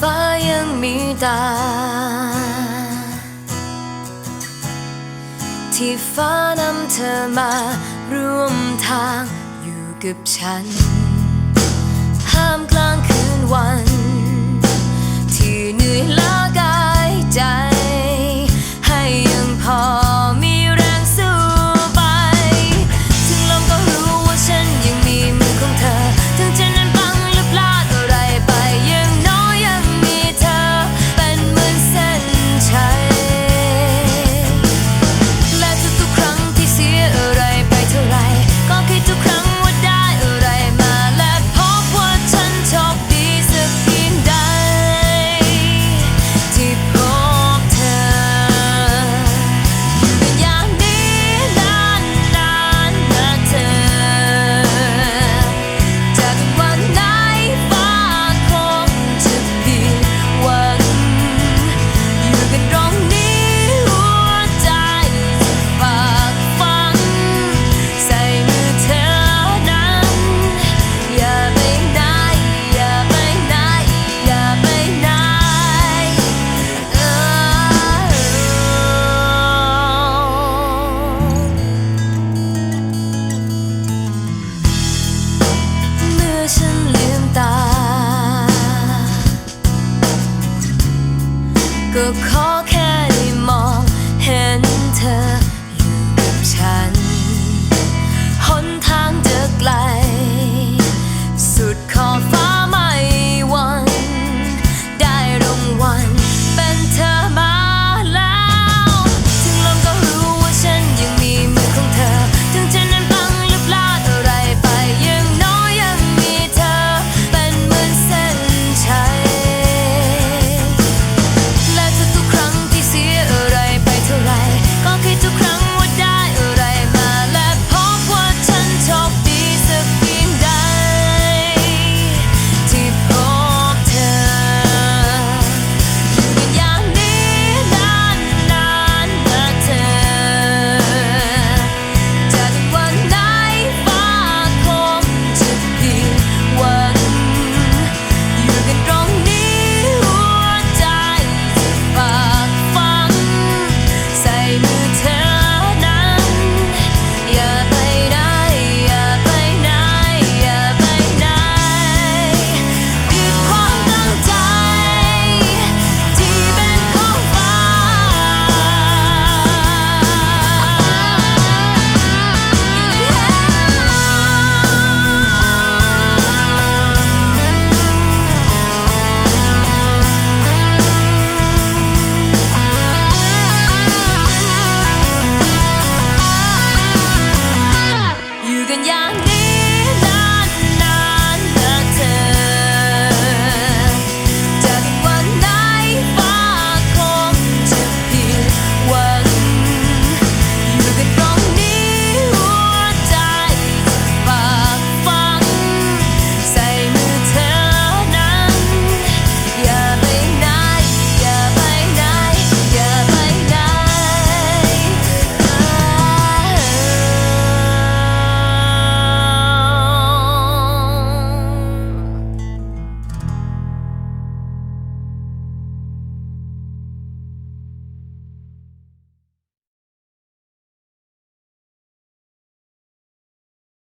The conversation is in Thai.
ฟ้ายังมีตา ที่ฟ้านำเธอมาร่วมทางอยู่กับฉัน ห้ามกลางคืนวัน ฉันลืมตา ก็ขอแค่